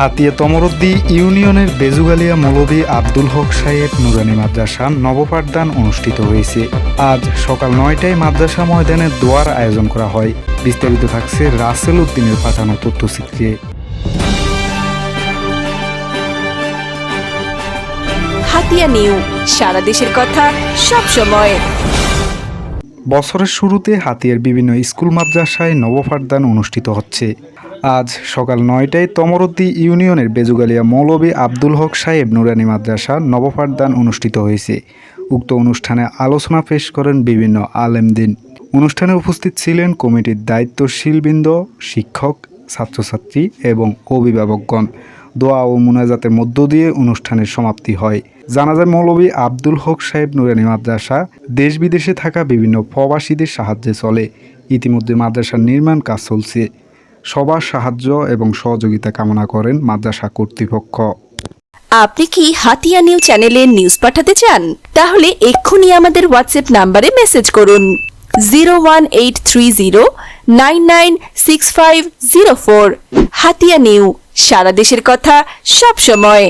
হাতিয়া তমরদ্দি ইউনিয়নের বেজুগালিয়া মৌলভী আব্দুল হক সাহেব নুরানি মাদ্রাসা নবপাঠদান অনুষ্ঠিত হয়েছে। আজ সকাল নয়টায় মাদ্রাসা ময়দানে দোয়ার আয়োজন করা হয়। বিস্তারিত থাকছে রাসেল উদ্দিনের পাঠানো তথ্যচিত্রে। হাতিয়া নিউ, সারা দেশের কথা সব সময়। বছরের শুরুতে হাতিয়ার বিভিন্ন স্কুল মাদ্রাসায় নবপাঠদান অনুষ্ঠিত হচ্ছে। আজ সকাল নয়টায় তমরদ্দি ইউনিয়নের বেজুগালিয়া মৌলবী আব্দুল হক সাহেব নুরানি মাদ্রাসা নবপাঠদান অনুষ্ঠিত হয়েছে। উক্ত অনুষ্ঠানে আলোচনা পেশ করেন বিভিন্ন আলেমদিন। অনুষ্ঠানে উপস্থিত ছিলেন কমিটির দায়িত্বশীলবৃন্দ, শিক্ষক, ছাত্রছাত্রী এবং অভিভাবকগণ। দোয়া ও মুনাজাতের মধ্য দিয়ে অনুষ্ঠানের সমাপ্তি হয়। জানাজার মৌলবী আব্দুল হক সাহেব নুরানি মাদ্রাসা দেশ বিদেশে থাকা বিভিন্ন প্রবাসীদের সাহায্যে চলে। ইতিমধ্যে মাদ্রাসার নির্মাণ কাজ চলছে। সবার সাহায্য এবং সহযোগিতা কামনা করেন মাদ্রাসা কর্তৃপক্ষ। আপনি কি হাতিয়া নিউ চ্যানেলে নিউজ পাঠাতে চান? তাহলে এক্ষুনি আমাদের হোয়াটসঅ্যাপ নাম্বারে মেসেজ করুন। Zero one eight three zero nine nine six five zero four. Hatiya new সারা দেশের কথা সব সময়